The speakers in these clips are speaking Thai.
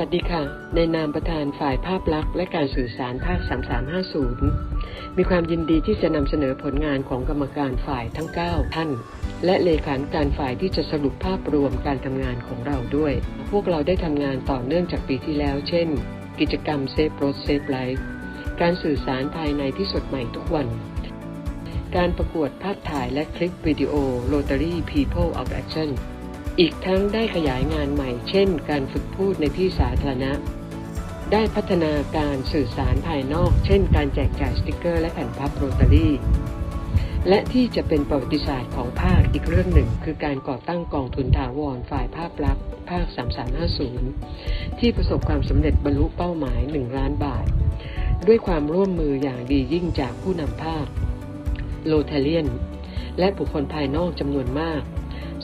วัสดีค่ะ ในนามประธานฝ่ายภาพลักษณ์และการสื่อสารภาค 3350 มีความยินดีที่จะนำเสนอผลงานของกรรมการฝ่ายทั้ง 9 ท่าน และเลขานุการฝ่ายที่จะสรุปภาพรวมการทำงานของเราด้วย พวกเราได้ทำงานต่อเนื่องจากปีที่แล้ว เช่น กิจกรรม Safe Road Safe Life การสื่อสารภายในที่สดใหม่ทุกวัน การประกวดภาพถ่ายและคลิปวิดีโอ Rotary People of Action อีกทั้งได้ขยายงานใหม่ เช่น การฝึกพูดในที่สาธารณะ ได้พัฒนาการสื่อสารภายนอก เช่น การแจกจ่ายสติกเกอร์และแผ่นพับโรตารี่ และที่จะเป็นประวัติศาสตร์ของภาคอีกเรื่องหนึ่ง คือการก่อตั้งกองทุนถาวรฝ่ายภาพลักษณ์ภาค 3350 ที่ประสบความสำเร็จบรรลุเป้าหมาย 1 ล้านบาท ด้วยความร่วมมืออย่างดียิ่งจากผู้นำภาค โลเทเลียน และบุคคลภายนอกจำนวนมาก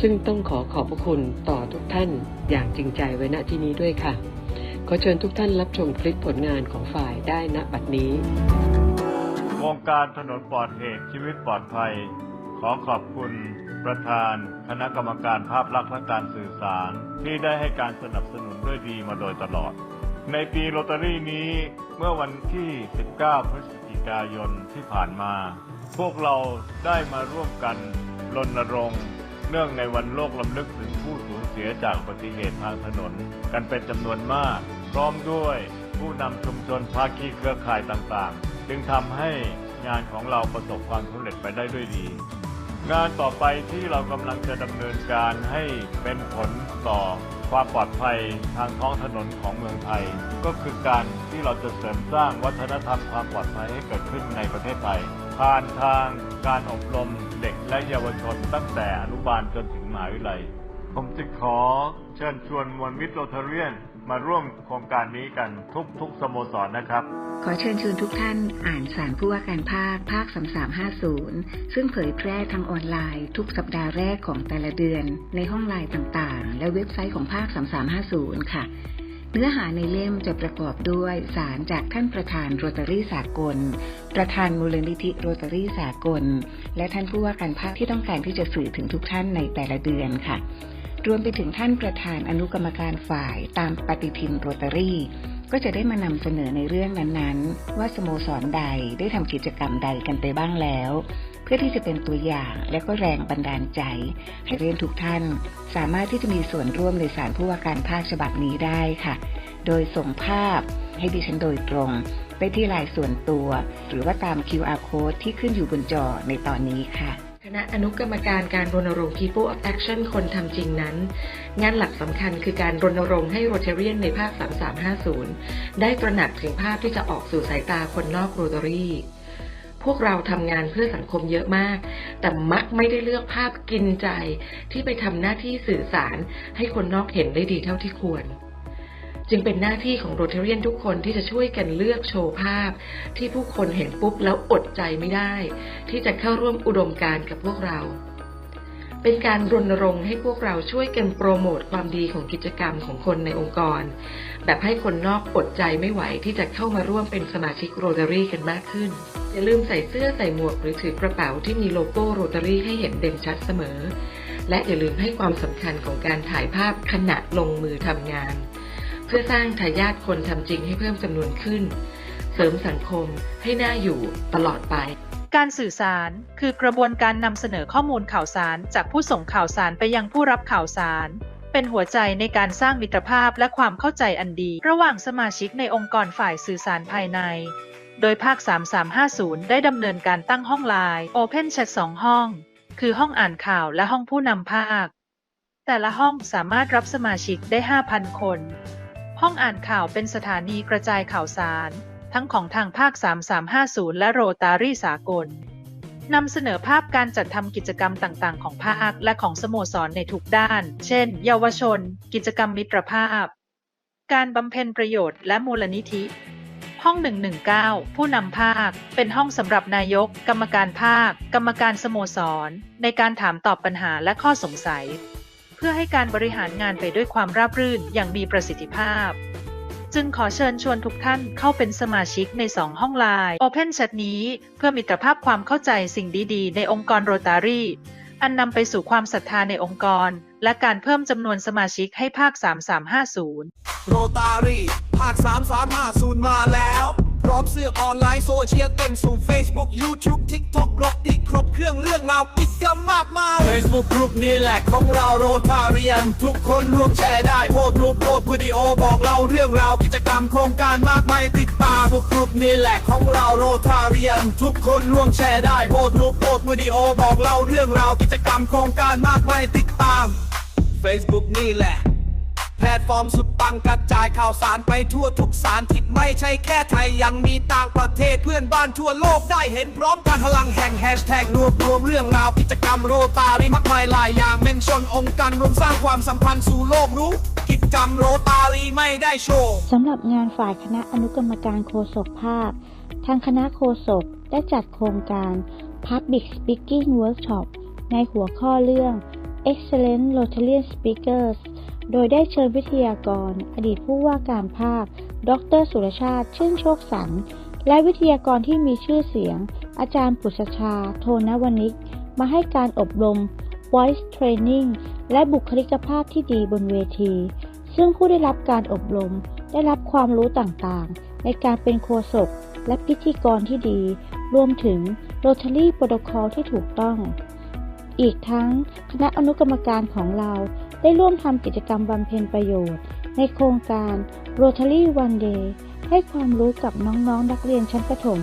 ซึ่งต้องขอขอบพระคุณต่อทุกท่านอย่างจริงใจไว้ณที่นี้ด้วยค่ะ ขอเชิญทุกท่านรับชมคลิปผลงานของฝ่ายได้ณบัดนี้โครงการถนนปลอดเหตุชีวิตปลอดภัย ขอขอบคุณประธาน คณะกรรมการภาพลักษณ์และการสื่อสาร ที่ได้ให้การสนับสนุนด้วยดีมาโดยตลอด ในปีโรตารี่นี้เมื่อวันที่ 19 พฤศจิกายนที่ผ่านมา พวกเราได้มาร่วมกันรณรงค์ เนื่องในวันโลกลำลึกถึงผู้สูญเสียจากอุบัติเหตุทางถนน กันเป็นจำนวนมาก พร้อมด้วยผู้นำชุมชนภาคีเครือข่ายต่างๆ จึงทำให้งานของเราประสบความสำเร็จไปได้ด้วยดี งานต่อไปที่เรากำลังจะดำเนินการให้เป็นผลต่อความปลอดภัยทางท้องถนนของเมืองไทย ก็คือการที่เราจะเสริมสร้างวัฒนธรรมความปลอดภัยให้เกิดขึ้นในประเทศไทย ผ่านทางการอบรมเด็กและเยาวชนตั้งแต่อนุบาลจนถึงมหาวิทยาลัย ผมจึงขอเชิญชวนมวลมิตรโรเทเรียนมาร่วมโครงการนี้กันทุกๆสโมสรนะครับ ขอเชิญชวนทุกท่านอ่านสารผู้ว่าการภาคภาค 3350 ซึ่งเผยแพร่ทางออนไลน์ ทุกสัปดาห์แรกของแต่ละเดือน ในห้องไลน์ต่างๆ และเว็บไซต์ของภาค 3350 ค่ะ เนื้อหาในเล่มจะประกอบด้วยสารจากท่านประธานโรตารี่สากล ประธานมูลนิธิโรตารี่สากล และท่านผู้ว่าการภาคที่ต้องการที่จะสื่อถึงทุกท่านในแต่ละเดือนค่ะ รวมไปถึงท่านประธานอนุกรรมการฝ่ายตามปฏิทินโรตารี่ ก็จะได้มานำเสนอในเรื่องนั้นๆ ว่าสโมสรใดได้ทำกิจกรรมใดกันไปบ้างแล้ว เพื่อที่จะเป็นตัวอย่างและก็แรงบันดาลใจ ให้เรียนทุกท่าน สามารถที่จะมีส่วนร่วมในสารผู้ว่าการภาคฉบับนี้ได้ค่ะ โดยส่งภาพให้ดิฉันโดยตรง ไปที่ลน์ส่วนตัว หรือว่าตาม QR code ที่ขึ้นอยู่บนจอในตอนนี้ค่ะคณะอนุกรรมการการรณรงค์ People of Action คนทำจริงนั้น งานหลักสำคัญคือการรณรงค์ให้โรเทเรียนในภาค 3350 ได้ตระหนักถึงภาพที่จะออกสู่สายตาคนนอกโรตารี่ พวกเราทำงานเพื่อสังคมเยอะมาก แต่มักไม่ได้เลือกภาพกินใจที่ไปทำหน้าที่สื่อสารให้คนนอกเห็นได้ดีเท่าที่ควร จึงเป็นหน้าที่ของโรเทเรียนทุกคนที่จะช่วยกันเลือกโชว์ภาพ ที่ผู้คนเห็นปุ๊บแล้วอดใจไม่ได้ ที่จะเข้าร่วมอุดมการกับพวกเราเป็นการรณรงค์ให้พวกเราช่วยกันโปรโมทความดีของกิจกรรมของคนในองค์กร แบบให้คนนอกอดใจไม่ไหวที่จะเข้ามาร่วมเป็นสมาชิกโรตารี่กันมากขึ้น อย่าลืมใส่เสื้อใส่หมวกหรือถือกระเป๋าที่มีโลโก้โรตารี่ให้เห็นเด่นชัดเสมอ และอย่าลืมให้ความสำคัญของการถ่ายภาพขณะลงมือทำงาน เพื่อสร้างทายาทคนทำจริงให้เพิ่มจำนวนขึ้น เสริมสังคมให้น่าอยู่ตลอดไปการสื่อสารคือกระบวนการนำเสนอข้อมูลข่าวสารจากผู้ส่งข่าวสารไปยังผู้รับข่าวสาร เป็นหัวใจในการสร้างมิตรภาพและความเข้าใจอันดี ระหว่างสมาชิกในองค์กรฝ่ายสื่อสารภายใน โดยภาค 3350 ได้ดำเนินการตั้งห้องไลน์ Open Chat 2 ห้อง คือห้องอ่านข่าวและห้องผู้นำภาค แต่ละห้องสามารถรับสมาชิกได้ 5,000 คน ห้องอ่านข่าวเป็นสถานีกระจายข่าวสาร ทั้งของทางภาค 3350 และโรตารี่สากล นำเสนอภาพการจัดทำกิจกรรมต่างๆ ของภาคและของสโมสรในทุกด้าน เช่น เยาวชน กิจกรรมมิตรภาพ การบำเพ็ญประโยชน์และมูลนิธิ ห้อง 119 ผู้นำภาค เป็นห้องสำหรับนายก กรรมการภาค กรรมการสโมสร ในการถามตอบปัญหาและข้อสงสัย เพื่อให้การบริหารงานไปด้วยความราบรื่นอย่างมีประสิทธิภาพ จึงขอเชิญชวนทุกท่านเข้าเป็นสมาชิกใน 2 ห้องไลน์ Open Chat นี้เพื่อมิตรภาพความเข้าใจสิ่งดีๆ ในองค์กรโรตารีอันนำไปสู่ความศรัทธาในองค์กร และการเพิ่มจำนวนสมาชิกให้ภาค 3350 โรตารีภาค 3 3 5 0 มาแล้ว พร้อมเสื้อออนไลน์โซเชียลเต็มสู่ Facebook YouTube TikTok บล็อกดิครบเครื่องเรื่องราวกิจกรรมมากมาย Facebook กลุ่มนี่แหละของเราโรตาเรียน ทุกคนร่วมแชร์ได้โพสต์รูปโพสต์วิดีโอบอกเล่าเรื่องราวกิจกรรมโครงการมากมายติดตามทุกกลุ่มนี่แหละของเราโรตาเรียน ทุกคนร่วมแชร์ได้โพสต์รูปโพสต์วิดีโอบอกเล่าเรื่องราวกิจกรรมโครงการมากมายติดตาม Facebook นี่แหละแพ ลตฟอร์มสุดปังกระจายข่าวสารไปทั่วทุกสารทิศไม่ใช่แค่ไทยยังมีต่างประเทศเพื่อนบ้านทั่วโลกได้เห็นพร้อมกันพลังแห่งแฮชแท็กรวบรวมเรื่องราวกิจกรรมโรตารีมากมายหลายอย่างเมนชนองค์การรวมสร้างความสัมพันธ์สู่โลกรู้ กิจกรรมโรตารีไม่ได้โชว์สำหรับงานฝ่ายคณะอนุกรรมการโฆษกภาคทางคณะโฆษกได้จัดโครงการ Public Speaking Workshop ในหัวข้อเรื่อง Excellent Rotarian Speakers โดยได้เชิญวิทยากร อดีตผู้ว่าการภาค ดร สุรชาติชื่นโชคสันและวิทยากรที่มีชื่อเสียง อาจารย์ปุชชา โทนวนิก มาให้การอบรม Voice Training และบุคลิกภาพที่ดีบนเวที ซึ่งผู้ได้รับการอบรม ได้รับความรู้ต่างๆ ในการเป็นโฆษกและพิธีกรที่ดี รวมถึง Rotary Protocol ที่ถูกต้อง อีกทั้งคณะอนุกรรมการของเรา ได้ร่วมทำกิจกรรมบำเพ็ญประโยชน์ ในโครงการ Rotary One Day ให้ความรู้กับน้องๆนักเรียนชั้นประถม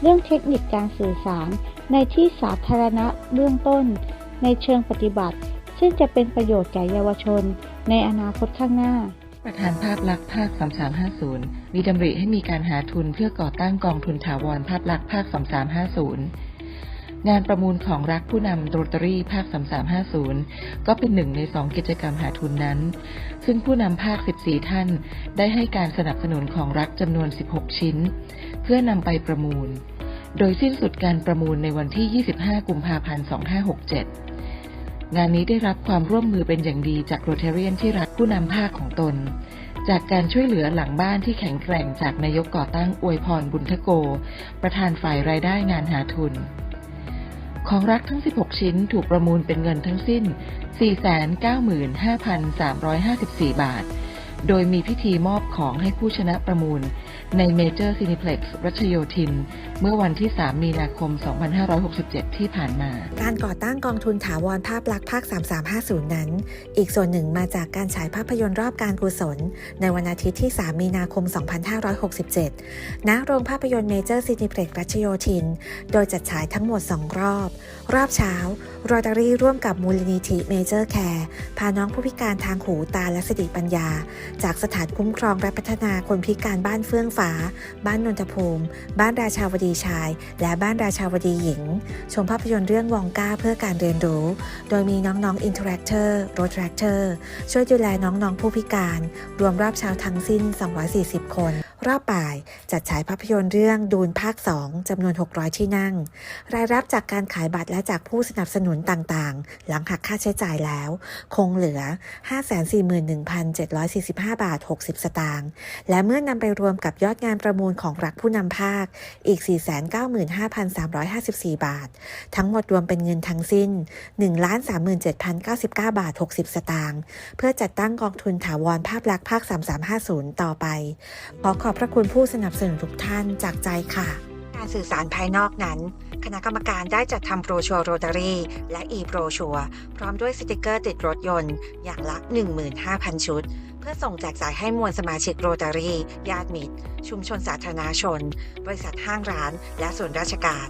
เรื่องเทคนิคการสื่อสาร ในที่สาธารณะเบื้องต้น ในเชิงปฏิบัติ ซึ่งจะเป็นประโยชน์แก่เยาวชน ในอนาคตข้างหน้า ประธานภาพลักษณ์ภาค 3350 มีดำริให้มีการหาทุนเพื่อก่อตั้งกองทุนถาวรภาพลักษณ์ภาค 3350 งานประมูลของรักผู้นำโรตารี่ภาค 3350 ก็เป็นหนึ่งในสองกิจกรรมหาทุนนั้น ซึ่งผู้นำภาค 14 ท่าน ได้ให้การสนับสนุนของรักจำนวน 16 ชิ้น เพื่อนำไปประมูล โดยสิ้นสุดการประมูลในวันที่ 25 กุมภาพันธ์ 2567 งานนี้ได้รับความร่วมมือเป็นอย่างดีจากโรเทเรียนที่รักผู้นำภาคของตนจากการช่วยเหลือหลังบ้านที่แข็งแกร่งจากนายกก่อตั้งอวยพรบุญทโก ประธานฝ่ายรายได้งานหาทุน ของรักทั้ง 16 ชิ้นถูกประมูลเป็นเงินทั้งสิ้น 495,354 บาท โดยมีพิธีมอบของให้ผู้ชนะประมูล ในเมเจอร์ซินิเพล็กซ์รัชโยธิน เมื่อวันที่ 3 มีนาคม 2567 ที่ผ่านมา การก่อตั้งกองทุนถาวรภาพลักษณ์ภาค 3350 นั้น อีกส่วนหนึ่งมาจากการฉายภาพยนตร์รอบการกุศล ในวันอาทิตย์ที่ 3 มีนาคม 2567 ณ โรงภาพยนตร์เมเจอร์ซินิเพล็กซ์รัชโยธิน โดยจัดฉายทั้งหมด 2 รอบ รอบเช้าโรตารี่ร่วมกับมูลนิธิเมเจอร์แคร์พาน้องผู้พิการทางหูตาและสติปัญญาจากสถานคุ้มครองและพัฒนาคนพิการบ้านเฟื่องฟ้า บ้านนนทภูมิ บ้านราชาวดีชาย และบ้านราชาวดีหญิง ชมภาพยนตร์เรื่องวองก้าเพื่อการเรียนรู้ โดยมีน้องๆอินเทอร์แอคเตอร์โรดแรคเตอร์ช่วยดูแลน้องๆผู้พิการ รวมรอบชาวทั้งสิ้น 240 คนรอบบ่าย จัดฉายภาพยนตร์เรื่องดูนภาค 2จำนวน 600 ที่นั่ง รายรับจากการขายบัตรและจากผู้สนับสนุนต่างๆ หลังหักค่าใช้จ่ายแล้ว คงเหลือ 541,745 บาท 60 สตางค์และเมื่อนำไปรวมกับยอดงานประมูลของรักผู้นำภาคอีก 495,354 บาท ทั้งหมดรวมเป็นเงินทั้งสิ้น 1,37,099 บาท 60 สตางค์เพื่อจัดตั้งกองทุนถาวรภาพลักษณ์ภาค 3350 ต่อไปขออบพระคุณผู้สนับสนุนทุกท่านจากใจค่ะ การสื่อสารภายนอกนั้น คณะกรรมการได้จัดทำโบรชัวร์โรตารีและอีโบรชัวร์พร้อมด้วยสติกเกอร์ติดรถยนต์ อย่างละ 15,000 ชุด เพื่อส่งแจกจ่ายให้มวลสมาชิกโรตารีญาติมิตร ชุมชนสาธารณชน บริษัทห้างร้าน และส่วนราชการ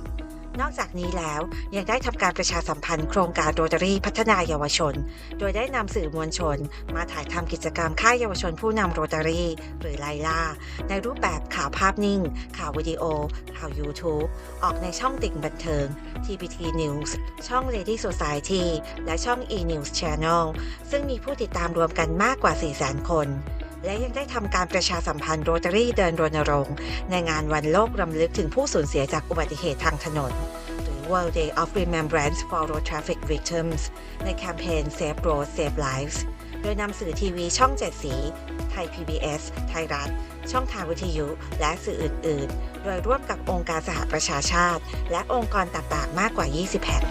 นอกจากนี้แล้วยังได้ทำการประชาสัมพันธ์โครงการโรตารีพัฒนาเยาวชน โดยได้นำสื่อมวลชน มาถ่ายทำกิจกรรมค่ายเยาวชนผู้นำโรตารีหรือไลล่า ในรูปแบบข่าวภาพนิ่ง ข่าววิดีโอ ข่าว YouTube ออกในช่องติ่งบันเทิง TPT News ช่อง Lady Society และช่อง E-News Channel ซึ่งมีผู้ติดตามรวมกันมากกว่า 400,000 คน และยังได้ทำการประชาสัมพันธ์โรตารี่เดินรณรงค์ ในงานวันโลกรำลึกถึงผู้สูญเสียจากอุบัติเหตุทางถนน หรือ World Day of Remembrance for Road Traffic Victims ในแคมเปญ Save Road Save Lives โดยนำสื่อทีวีช่อง 7 สี ไทย PBS ไทยรัฐ ช่องทางวิทยุ และสื่ออื่น ๆ โดยร่วมกับองค์การสหประชาชาติ และองค์กรต่างๆ มากกว่า 20 แห่ง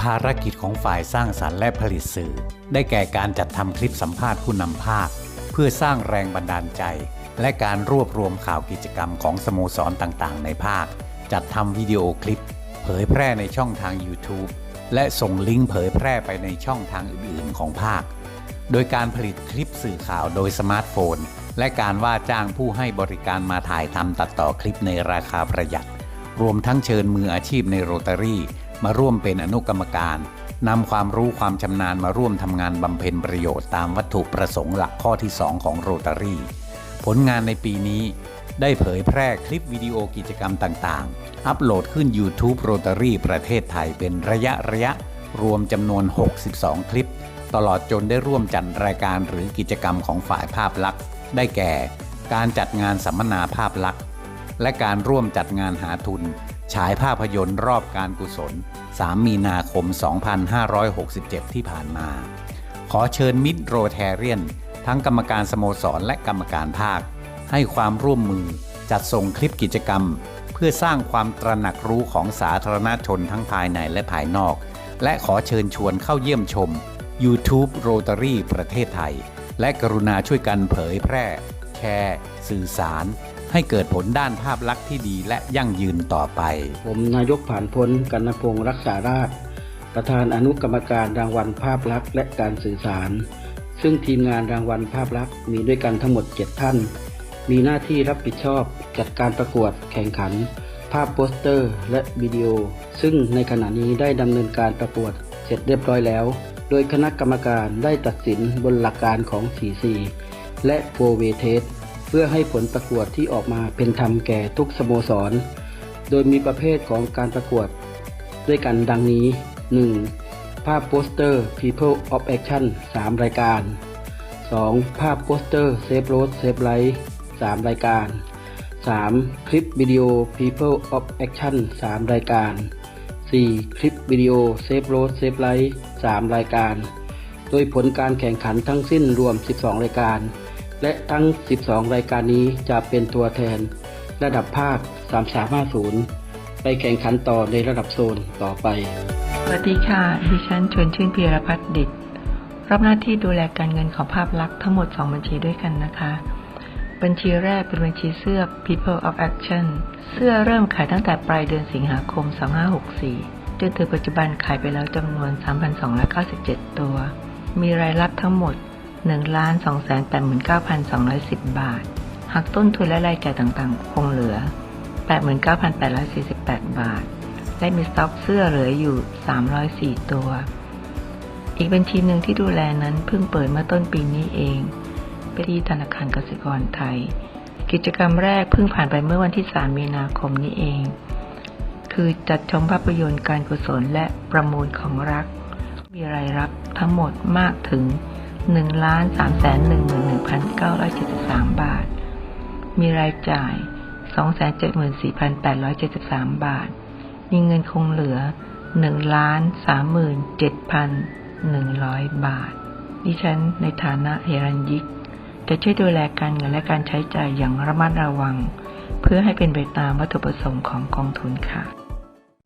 ภารกิจของฝ่ายสร้างสรรค์และผลิตสื่อ ได้แก่การจัดทำคลิปสัมภาษณ์ผู้นำภาค เพื่อสร้างแรงบันดาลใจ และการรวบรวมข่าวกิจกรรมของสโมสรต่างๆ ในภาค จัดทำวิดีโอคลิป เผยแพร่ในช่องทาง YouTube และส่งลิงก์เผยแพร่ไปในช่องทางอื่น ๆ ของภาค โดยการผลิตคลิปสื่อข่าวโดยสมาร์ทโฟน และการว่าจ้างผู้ให้บริการมาถ่ายทำตัดต่อคลิปในราคาประหยัด รวมทั้งเชิญมืออาชีพในโรตารี่ มาร่วมเป็นอนุกรรมการ นำความรู้ความชำนาญมาร่วมทำงานบำเพ็ญประโยชน์ตามวัตถุประสงค์หลักข้อที่ 2 ของโรตารี่ ผลงานในปีนี้ได้เผยแพร่คลิปวิดีโอกิจกรรมต่างๆ อัปโหลดขึ้น YouTube Rotary ประเทศไทยเป็นระยะระยะ รวมจำนวน 62 คลิป ตลอดจนได้ร่วมจัดรายการหรือกิจกรรมของฝ่ายภาพลักษณ์ ได้แก่ การจัดงานสัมมนาภาพลักษณ์ และการร่วมจัดงานหาทุน ฉายภาพยนตร์รอบการกุศล 3 มีนาคม 2567 ที่ผ่านมา ขอเชิญมิตรโรแทเรียน ทั้งกรรมการสโมสรและกรรมการภาค ให้ความร่วมมือจัดส่งคลิปกิจกรรม เพื่อสร้างความตระหนักรู้ของสาธารณชนทั้งภายในและภายนอก และขอเชิญชวนเข้าเยี่ยมชม YouTube Rotary ประเทศไทย และกรุณาช่วยกันเผยแพร่ แชร์ สื่อสาร ให้เกิดผลด้านภาพลักษณ์ที่ดีและยั่งยืนต่อไป ผมนายกผ่านพ้นกันนพงศ์รักษาราช ประธานอนุกรรมการรางวัลภาพลักษณ์และการสื่อสาร ซึ่งทีมงานรางวัลภาพลักษณ์มีด้วยกันทั้งหมด 7 ท่าน มีหน้าที่รับผิดชอบจัดการประกวดแข่งขัน ภาพโปสเตอร์ และวิดีโอ ซึ่งในขณะนี้ได้ดำเนินการประกวดเสร็จเรียบร้อยแล้ว โดยคณะกรรมการได้ตัดสินบนหลักการของ 4C และ 4W Test พื่อให้ผลประกวดที่ออกมาเป็นธรรมแก่ทุกสโมสร โดยมีประเภทของการประกวด ด้วยกันดังนี้ 1. ภาพโปสเตอร์ People of Action 3 รายการ 2. ภาพโปสเตอร์ Save Road Save Life 3 รายการ 3. คลิปวิดีโอ People of Action 3 รายการ 4. คลิปวิดีโอ Save Road Save Life 3 รายการ โดยผลการแข่งขันทั้งสิ้นรวม 12 รายการ และทั้ง 12 รายการนี้จะเป็นตัวแทนระดับภาค 3350 ไปแข่งขันต่อในระดับโซนต่อไป สวัสดีค่ะ ดิฉันชวนชื่นพีรพัฒน์ดิตรับหน้าที่ดูแลการเงินของภาพลักษณ์ทั้งหมด 2 บัญชีด้วยกันนะคะ บัญชีแรกเป็นบัญชีเสื้อ People of Action เสื้อเริ่มขายตั้งแต่ปลายเดือนสิงหาคม 2564 จนถึงปัจจุบันขายไปแล้วจำนวน 3,297 ตัว มีรายรับทั้งหมด 1,289,210 บาทหักต้นทุนและรายจ่ายต่างๆ คงเหลือ 89,848 บาท และมีสต็อกเสื้อเหลืออยู่ 304 ตัว อีกบัญชีหนึ่งที่ดูแลนั้นเพิ่งเปิดเมื่อต้นปีนี้เองเป็นที่ธนาคารกสิกรไทย กิจกรรมแรกเพิ่งผ่านไปเมื่อวันที่ 3 มีนาคมนี้เอง คือจัดชมภาพยนตร์การกุศลและประมูลของรัก มีรายรับทั้งหมดมากถึง 1,311,973 บาท มีรายจ่าย 274,873 บาท มีเงินคงเหลือ 1,37,100 บาท ดิฉันในฐานะเฮรัญยิก จะช่วยดูแลการเงินและการใช้จ่ายอย่างระมัดระวัง เพื่อให้เป็นไปตามวัตถุประสงค์ของกองทุนค่ะ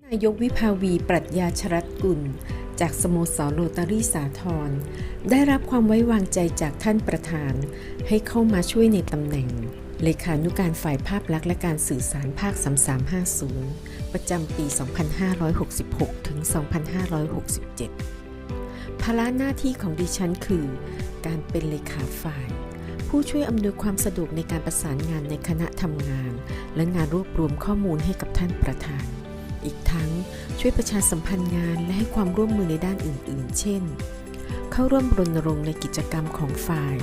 นายกวิภาวี ปรัชญาชรัตกุล จากสโมสรโรตารี่สาทรได้รับความไว้วางใจจากท่านประธาน ให้เข้ามาช่วยในตำแหน่ง เลขานุการฝ่ายภาพลักษณ์และการสื่อสารภาค 3350 ประจำปี 2566 ถึง 2567 ภาระหน้าที่ของดิฉันคือ การเป็นเลขาฝ่าย ผู้ช่วยอำนวยความสะดวกในการประสานงานในคณะทำงาน และงานรวบรวมข้อมูลให้กับท่านประธาน อีกทั้งช่วยประชาสัมพันธ์งานและให้ความร่วมมือในด้านอื่น ๆ เช่น เข้าร่วมรณรงค์ในกิจกรรมของฝ่าย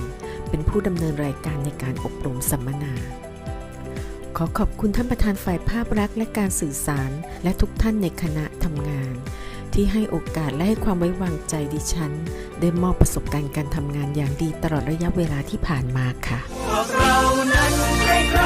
เป็นผู้ดำเนินรายการในการอบรมสัมมนา ขอขอบคุณท่านประธานฝ่ายภาพลักษณ์และการสื่อสาร และทุกท่านในคณะทำงาน ที่ให้โอกาสและให้ความไว้วางใจดิฉัน ได้มอบประสบการณ์การทำงานอย่างดีตลอดระยะเวลาที่ผ่านมาค่ะพวกเรานั้นใคร